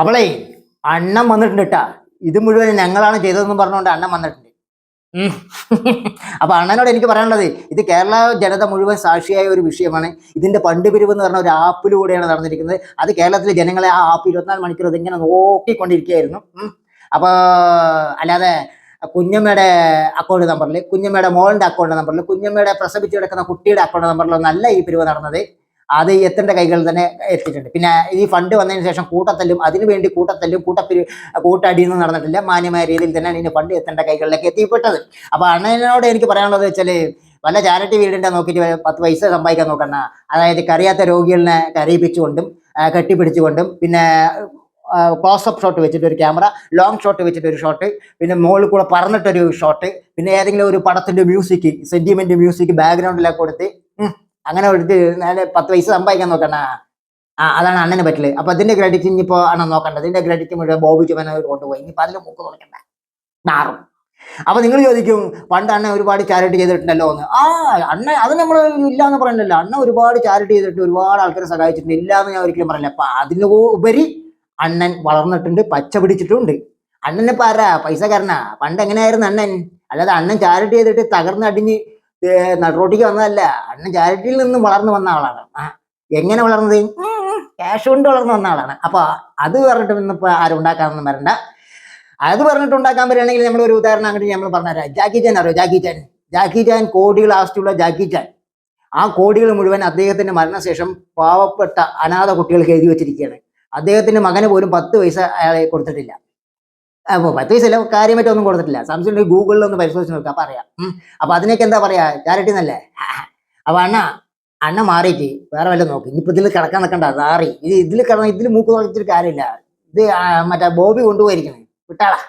അവളെ അണ്ണം വന്നിട്ടുണ്ട് കേട്ടാ ഇത് മുഴുവൻ ഞങ്ങളാണ് ചെയ്തതെന്ന് പറഞ്ഞുകൊണ്ട് അണ്ണൻ വന്നിട്ടുണ്ട്. അപ്പൊ അണ്ണനോട് എനിക്ക് പറയാനുള്ളത് ഇത് കേരള ജനത മുഴുവൻ സാക്ഷിയായ ഒരു വിഷയമാണ്. ഇതിന്റെ പണ്ട് പിരിവ് എന്ന് പറഞ്ഞ ഒരു ആപ്പിലൂടെയാണ് നടന്നിരിക്കുന്നത്. അത് കേരളത്തിലെ ജനങ്ങളെ ആ ആപ്പ് ഇരുപത്തിനാല് മണിക്കൂർ ഇതിങ്ങനെ നോക്കിക്കൊണ്ടിരിക്കുകയായിരുന്നു. അപ്പോൾ അപ്പൊ അല്ലാതെ കുഞ്ഞമ്മയുടെ അക്കൗണ്ട് നമ്പറിൽ കുഞ്ഞമ്മയുടെ മോളിന്റെ അക്കൗണ്ട് നമ്പറിൽ കുഞ്ഞമ്മയുടെ പ്രസവിച്ച് കിടക്കുന്ന കുട്ടിയുടെ അക്കൗണ്ട് നമ്പറിലോ നല്ല ഈ പിരിവ് നടന്നത്. അത് എത്തേണ്ട കൈകളിൽ തന്നെ എത്തിയിട്ടുണ്ട്. പിന്നെ ഈ ഫണ്ട് വന്നതിന് ശേഷം കൂട്ടത്തല്ലും അതിനു വേണ്ടി കൂട്ടത്തല്ലും കൂട്ടപ്പിരി കൂട്ടടിയൊന്നും നടന്നിട്ടില്ല. മാന്യമായ രീതിയിൽ തന്നെയാണ് ഇതിന് ഫണ്ട് എത്തേണ്ട കൈകളിലേക്ക് എത്തിപ്പെട്ടത്. അപ്പൊ അണ്ണനോട് എനിക്ക് പറയാനുള്ളത് വെച്ചാൽ വല്ല ചാരിറ്റി വീടിന്റെ നോക്കിയിട്ട് പത്ത് പൈസ സമ്പാദിക്കാൻ നോക്കണ്ട. അതായത് കറിയാത്ത രോഗികളിനെ കരയിപ്പിച്ചുകൊണ്ടും കെട്ടിപ്പിടിച്ചുകൊണ്ടും പിന്നെ ക്ലോസപ്പ് ഷോട്ട് വെച്ചിട്ട് ഒരു ക്യാമറ ലോങ് ഷോട്ട് വെച്ചിട്ട് ഒരു ഷോട്ട് പിന്നെ മുകളിൽ കൂടെ പറന്നിട്ടൊരു ഷോട്ട് പിന്നെ ഏതെങ്കിലും ഒരു പടത്തിന്റെ മ്യൂസിക് സെന്റിമെന്റ് മ്യൂസിക് ബാക്ക്ഗ്രൗണ്ടിലൊക്കെ കൊടുത്ത് അങ്ങനെ എടുത്ത് നേരെ പത്ത് പൈസ സമ്പാദിക്കാൻ നോക്കണ്ട. ആ അതാണ് അണ്ണന് പറ്റില്ല അപ്പൊ അതിന്റെ ക്രെഡിറ്റ് ഇനിയിപ്പോ അണ്ണൻ നോക്കണ്ട ഇതിന്റെ ക്രെഡിറ്റ് മുഴുവൻ ബോബി ചുമന കൊണ്ടുപോയി. ഇനിയിപ്പോ അതിൽ മുക്ക് തുറക്കണ്ട നാറും. അപ്പൊ നിങ്ങൾ ചോദിക്കും പണ്ട് അണ്ണ ഒരുപാട് ചാരിറ്റി ചെയ്തിട്ടുണ്ടല്ലോ എന്ന്. ആ അണ്ണ അത് നമ്മൾ ഇല്ല എന്ന് പറയണ്ടല്ലോ. അണ്ണ ഒരുപാട് ചാരിറ്റി ചെയ്തിട്ട് ഒരുപാട് ആൾക്കാരെ സഹായിച്ചിട്ടുണ്ട്. ഇല്ല എന്ന് ഞാൻ ഒരിക്കലും പറയില്ല. അപ്പൊ അതിന് ഉപരി അണ്ണൻ വളർന്നിട്ടുണ്ട് പച്ച പിടിച്ചിട്ടുണ്ട്. അണ്ണനെ പാരാ പൈസക്കാരനാ? പണ്ട് എങ്ങനെയായിരുന്നു അണ്ണൻ? അല്ലാതെ അണ്ണൻ ചാരിറ്റി ചെയ്തിട്ട് തകർന്ന് അടിഞ്ഞ് നടുറോട്ടിക്ക് വന്നതല്ല. അണ്ണൻ ചാരിറ്റിയിൽ നിന്ന് വളർന്നു വന്ന ആളാണ്. ആ എങ്ങനെ വളർന്നത്? ക്യാഷ് കൊണ്ട് വളർന്നു വന്ന ആളാണ്. അപ്പൊ അത് പറഞ്ഞിട്ട് ഇന്നിപ്പോ ആരും ഉണ്ടാക്കാനൊന്നും വരണ്ട. അത് പറഞ്ഞിട്ട് ഉണ്ടാക്കാൻ വരികയാണെങ്കിൽ നമ്മൾ ഒരു ഉദാഹരണം അങ്ങോട്ട് നമ്മൾ പറഞ്ഞുതരാം. ജാക്കി ചാൻ അറിയോ? ജാക്കി ചാൻ. ജാക്കി ചാൻ കോടികൾ ആസ്തിയുള്ള ജാക്കി ചാൻ. ആ കോടികൾ മുഴുവൻ അദ്ദേഹത്തിന്റെ മരണശേഷം പാവപ്പെട്ട അനാഥ കുട്ടികൾക്ക് എഴുതി വെച്ചിരിക്കുകയാണ്. അദ്ദേഹത്തിന്റെ മകന് പോലും പത്ത് പൈസ അയാളെ കൊടുത്തിട്ടില്ല. അപ്പോൾ പത്ത് പൈസ അല്ല കാര്യമായിട്ട് ഒന്നും കൊടുത്തിട്ടില്ല. സംശയം ഗൂഗിളിൽ ഒന്ന് പരിശോധിച്ച് നോക്കുക അപ്പൊ അറിയാം. അപ്പൊ അതിനൊക്കെ എന്താ പറയാ? ചാരിറ്റി എന്നല്ലേ? അപ്പൊ അണ്ണ അണ്ണ മാറിയിട്ട് വേറെ വല്ലതും നോക്കി. ഇനിയിപ്പോ ഇതിൽ കിടക്കാൻ നിൽക്കണ്ട മാറി ഇത് ഇതിൽ കിടന്ന ഇതിൽ മൂക്ക് തുളച്ചിട്ട് കാര്യമില്ല. ഇത് മറ്റേ ബോബി കൊണ്ടുപോയിരിക്കണേ. വിട്ടാളാ.